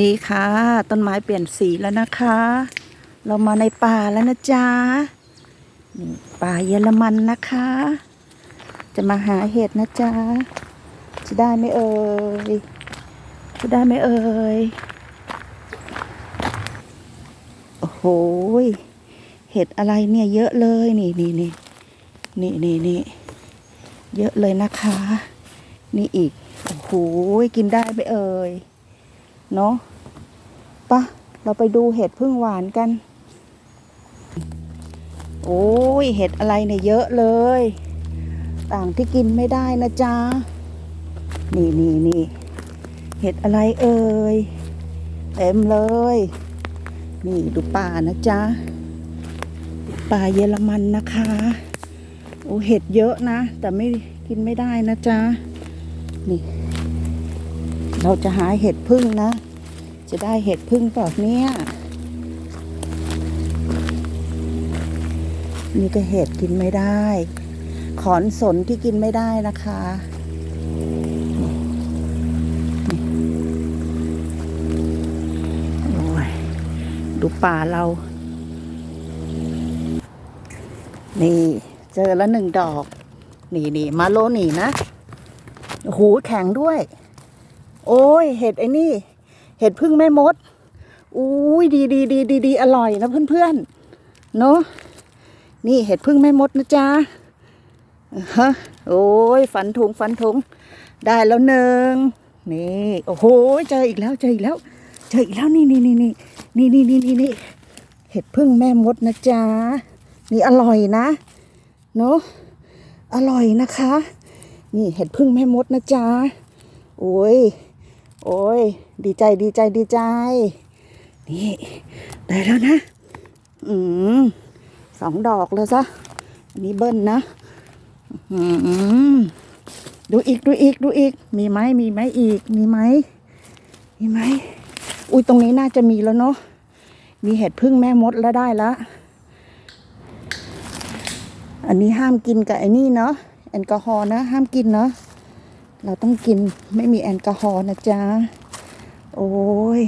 นี่ค่ะต้นไม้เปลี่ยนสีแล้วนะคะ เรามาในป่าแล้วนะจ๊ะนี่ป่าเยอรมันนะคะ จะมาหาเห็ดนะจ๊ะจะได้ไหมเอ่ยจะได้ไหมเอ่ยโอ้โหเห็ดอะไรเนี่ยเยอะเลยนี่นี่นี่นี่นี่นี่เยอะเลยนะคะ นี่อีกโอ้โหกินได้ไหมเอ่ย เนาะปะเราไปดูเห็ดพึ่งหวานกัน โอ้ยเห็ดอะไรเนี่ยเยอะเลย ต่างที่กินไม่ได้นะจ๊ะ นี่นี่นี่เห็ดอะไรเอ่ย เต็มเลย นี่ดูป่านะจ๊ะ ป่าเยอรมันนะคะ โอ้เห็ดเยอะนะ แต่ไม่กินไม่ได้นะจ๊ะ นี่ เราจะหาเห็ดพึ่งนะ จะได้เห็ดพึ่งเปล่าเนี่ยนี่ก็เห็ดกินไม่ได้ ขอนสนที่กินไม่ได้นะคะ โอ้ย ดูป่าเรา นี่ เจอแล้วหนึ่งดอก นี่นี่มาโลนี่นะโอ้โหแข็งด้วย โอ้ย เห็ดไอ้นี่ เห็ดพึ่งแม่มด อุ้ยดีดีดีดีดีอร่อยนะเพื่อนๆเนอะนี่เห็ดพึ่งแม่มดนะจ๊ะฮะโอ้ยฝันถุงฝันถุงได้แล้วหนึ่งนี่โอ้โหเจออีกแล้วเจออีกแล้ว เจออีกแล้วนี่นี่นี่นี่นี่นี่นี่นี่นี่เห็ดพึ่งแม่มดนะจ๊ะนี่อร่อยนะเนอะอร่อยนะคะ นี่เห็ดพึ่งแม่มดนะจ๊ะโอ้ย โอ้ย ดีใจดีใจดีใจ นี่ ได้แล้วนะ อืมสองดอกเลยซะอันนี้เบิ้ลนะ อืมดูอีกดูอีกดูอีก มีไหมมีไหมอีก มีไหมมีไหมอุ้ยตรงนี้น่าจะมีแล้วเนาะมีเห็ดพึ่งแม่มดแล้วได้แล้วอันนี้ห้ามกินกับไอ้นี่เนาะแอลกอฮอล์นะ ห้ามกินเนาะ เราต้องกินไม่มีแอลกอฮอล์นะจ๊ะ โอ้ย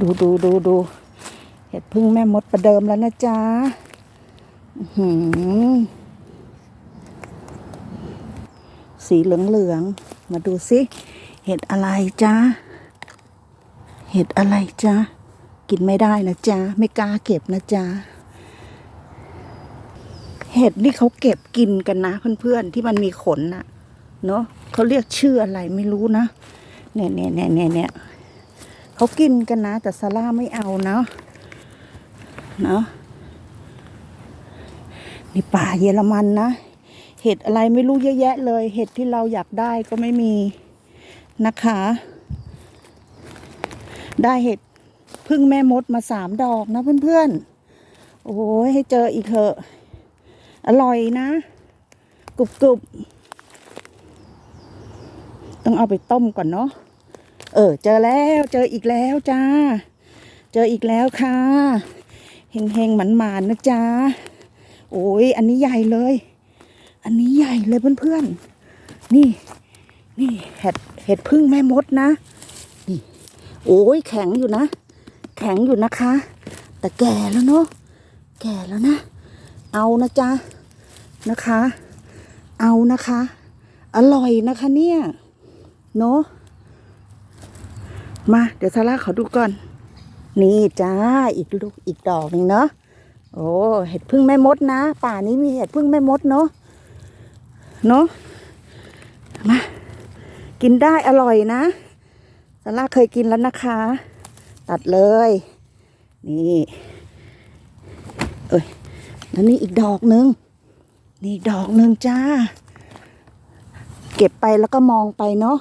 ดูดูดูดูเห็ดพึ่งแม่มดประเดิมแล้วนะจ๊ะหือสีเหลืองเหลืองๆมาดูสิ เห็ดอะไรจ๊ะ เห็ดอะไรจ๊ะ กินไม่ได้นะจ๊ะ ไม่กล้าเก็บนะจ๊ะ เห็ดนี่เขาเก็บกินกันนะเพื่อนๆที่มันมีขนน่ะ เนาะเขาเรียกชื่ออะไรไม่รู้นะเนี่ยเนี่ยเนี่ยเนี่ยเนี่ยเขากินกันนะ แต่ซาร่าไม่เอาเนาะเนาะนี่ป่าเยอรมันนะ เห็ดอะไรไม่รู้เยอะแยะเลย เห็ดที่เราอยากได้ก็ไม่มีนะคะ ได้เห็ดพึ่งแม่มดมาสามดอกนะเพื่อนๆ โอ้ยให้เจออีกเถอะ อร่อยนะกรุบกรุบ ต้องเอาไปต้มก่อนเนาะเออ เจอแล้วเจออีกแล้วจ้า เจออีกแล้วค่ะเฮงเฮงหมันหมานนะจ้าโอ้ยอันนี้ใหญ่เลย อันนี้ใหญ่เลยเพื่อนๆนี่ นี่เห็ดเห็ดพึ่งแม่มดนะนี่โอ้ยแข็งอยู่นะ แข็งอยู่นะคะ แต่แก่แล้วเนาะแก่แล้วนะ เอานะจ๊ะนะคะ เอานะคะ อร่อยนะคะเนี่ย เนาะมา เดี๋ยวซาร่าขอดูก่อน นี่จ้า อีกลูกอีกดอกหนึ่งเนาะ โอ้ เห็ดพึ่งแม่มดนะ ป่านี้มีเห็ดพึ่งแม่มดเนาะ เนาะ มา กินได้อร่อยนะซาร่าเคยกินแล้วนะคะ ตัดเลย นี่เอ้ยแล้วนี่อีกดอกหนึ่งนี่ดอกหนึ่งจ้า เก็บไปแล้วก็มองไปเนาะ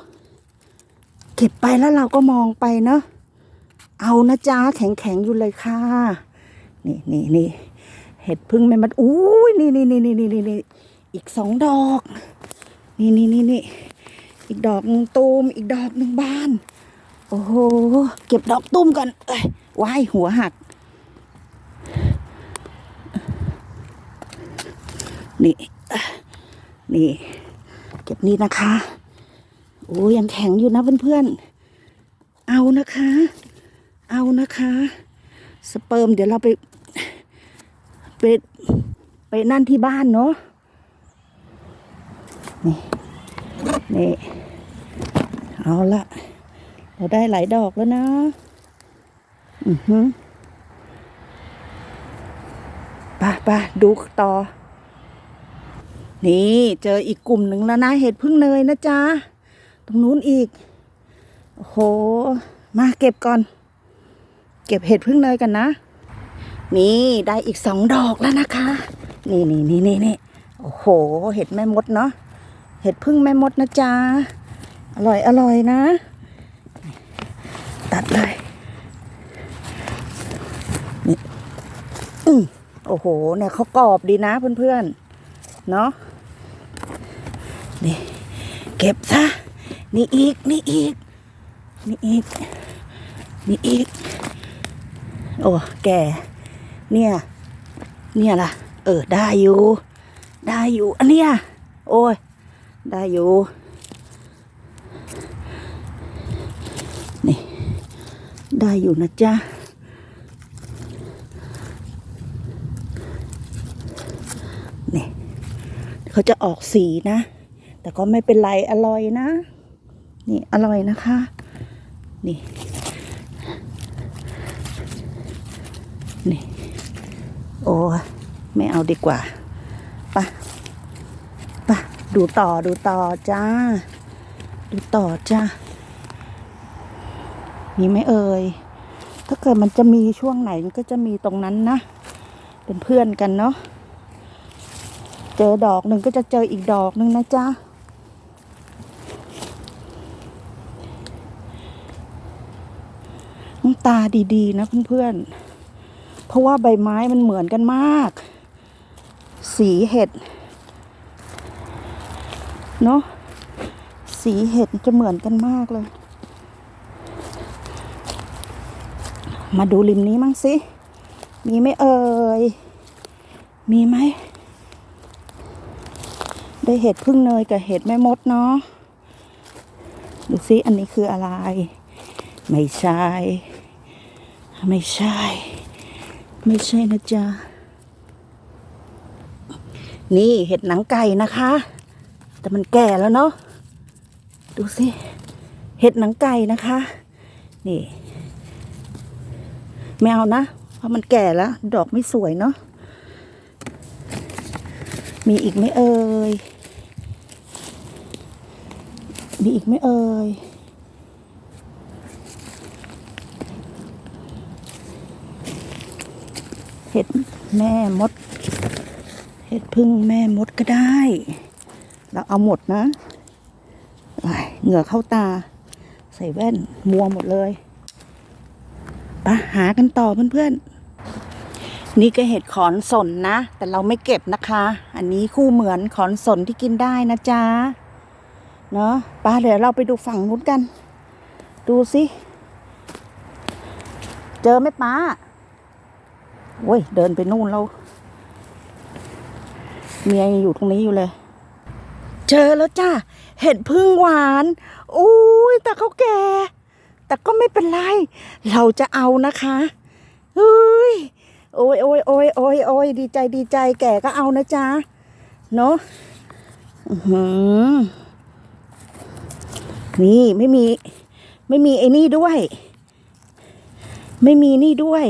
ก็บไปแล้วเราก็มองไปเนาะเอานะจ้าแข็งแข็งๆอยู่เลยค่ะ นี่นี่นี่เห็ดพึ่งแม่มันอุ้ยนี่นี่นี่นี่นี่นี่นี่อีกสองดอก นี่นี่นี่นี่อีกดอกหนึ่งตูมอีกดอกหนึ่งบาน โอ้โหเก็บดอกตุ้มกันเอ้ยวายหัวหัก นี่นี่ เก็บนี่นะคะ โอ้ยังแข็งอยู่นะเพื่อนๆ เอานะคะ เอานะคะ สเปิร์มเดี๋ยวเราไป ไปไปนั่นที่บ้านเนาะ นี่ นี่ เอาละ เราได้หลายดอกแล้วนะ อือหือไปไปดูต่อ นี่ เจออีกกลุ่มหนึ่งแล้วนะ เห็ดพึ่งเนยนะจ๊ะ ตรงนู้นอีก โอ้โห มาเก็บก่อน เก็บเห็ดพึ่งเนยกันนะ นี่ได้อีกสองดอกแล้วนะคะ นี่นี่นี่นี่นี่โอ้โห เห็ดแม่มดเนาะ เห็ดพึ่งแม่มดนะจ๊ะ อร่อยอร่อยนะ ตัดเลยนี่อือโอ้โห เนี่ยเขากรอบดีนะเพื่อนๆ เนาะนี่ เก็บซะ นี่อีก นี่อีก นี่อีก นี่อีก โอ้ แก่ เนี่ย เนี่ยล่ะ เออ ได้อยู่ ได้อยู่ อันเนี้ย โอ้ย ได้อยู่ นี่ ได้อยู่นะจ๊ะนี่เขาจะออกสีนะ แต่ก็ไม่เป็นไร อร่อยนะ นี่อร่อยนะคะ นี่ นี่ โอ้ไม่เอาดีกว่าไปะปะดูต่อดูต่อจ้า ดูต่อจ้า มีไหมเอ่ย ถ้าเกิดมันจะมีช่วงไหนมันก็จะมีตรงนั้นนะ เป็นเพื่อนกันเนาะ เจอดอกหนึ่งก็จะเจออีกดอกหนึ่งนะจ๊ะ ตาดีๆ นะเพื่อนๆ เพราะว่าใบไม้มันเหมือนกันมาก สีเห็ด เนาะสีเห็ดจะเหมือนกันมากเลย มาดูริมนี้มั่งสิ มีไหมเอ่ย มีไหม ได้เห็ดพึ่งเนยกับเห็ดแม่มดเนาะ ดูสิอันนี้คืออะไร ไม่ใช่ ไม่ใช่ ไม่ใช่นะจ๊ะ นี่เห็ดหนังไก่นะคะ แต่มันแก่แล้วเนาะ ดูสิ เห็ดหนังไก่นะคะ นี่ ไม่เอานะ เพราะมันแก่แล้ว ดอกไม่สวยเนาะ มีอีกไหมเอ่ย มีอีกไหมเอ่ย เห็ดแม่มด เห็ดพึ่งแม่มดก็ได้ เราเอาหมดนะเหงื่อเข้าตา ใส่แว่นมัวหมดเลยปะหากันต่อเพื่อนๆ นี่ก็เห็ดขอนสนนะ แต่เราไม่เก็บนะคะ อันนี้คู่เหมือนขอนสนที่กินได้นะจ๊ะ เนาะป้าเดี๋ยวเราไปดูฝั่งนู้นกัน ดูสิ เจอไหมป้า โอ้ย เดินไปนู่นแล้ว เมียยังอยู่ตรงนี้อยู่เลย เจอแล้วจ้า เห็ดพึ่งหวานอุ้ยแต่เขาแก่ แต่ก็ไม่เป็นไร เราจะเอานะคะเฮ้ย โอ้ยโอ้ยโอ้ยโอ้ยโอ้ยดีใจดีใจแก่ก็เอานะจ๊ะ เนาะอื้อหือนี่ไม่มี ไม่มีไอ้นี่ด้วย ไม่มีนี่ด้วย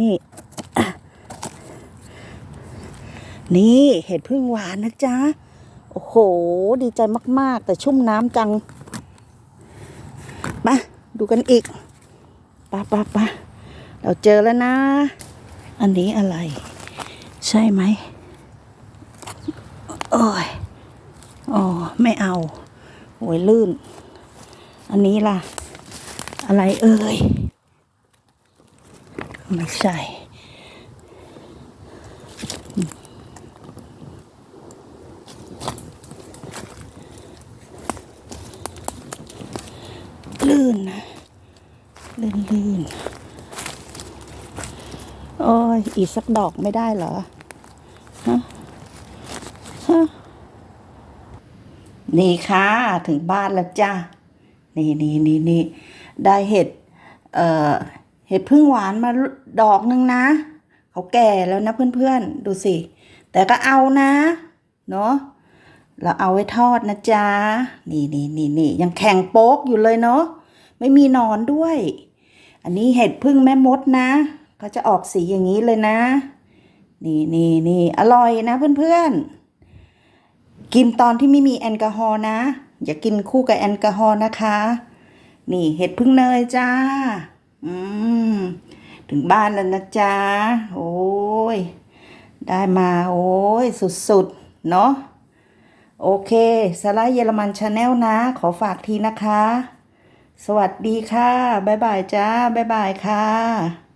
นี่ นี่เห็ดพึ่งหวานนะจ๊ะ โอ้โห ดีใจมาก ๆ แต่ชุ่มน้ำจัง มา ดูกันอีกปะปะปะเราเจอแล้วนะ อันนี้อะไร ใช่ไหมโอ้ยอ๋อ ไม่เอาโอ้ยลื่น อันนี้ล่ะ อะไรเอ่ย ไม่ใช่ ลื่นนะ ลื่นลื่น โอ้ย อีกสักดอกไม่ได้เหรอ ฮะ ฮะ นี่ค่ะ ถึงบ้านแล้วจ้านี่นี่นี่นี่ได้เห็ด เอ่อ เห็ดพึ่งหวานมาดอกนึงนะ เขาแก่แล้วนะเพื่อนๆ ดูสิ แต่ก็เอานะ เนาะเราเอาไว้ทอดนะจ๊ะ นี่นี่นี่นี่ยังแข็งโป๊กอยู่เลยเนาะ ไม่มีนอนด้วย อันนี้เห็ดพึ่งแม่มดนะ เขาจะออกสีอย่างนี้เลยนะ นี่นี่นี่อร่อยนะเพื่อนๆ กินตอนที่ไม่มีแอลกอฮอล์นะ อย่ากินคู่กับแอลกอฮอล์นะคะ นี่เห็ดพึ่งเนยจ้า อืม ถึงบ้านแล้วนะจ๊ะโอ้ย ได้มาโอ้ย สุดๆ เนาะโอเคสไลด์เยอรมันชาแนลนะ ขอฝากทีนะคะ สวัสดีค่ะ บ๊ายบายจ้า บ๊ายบายค่ะ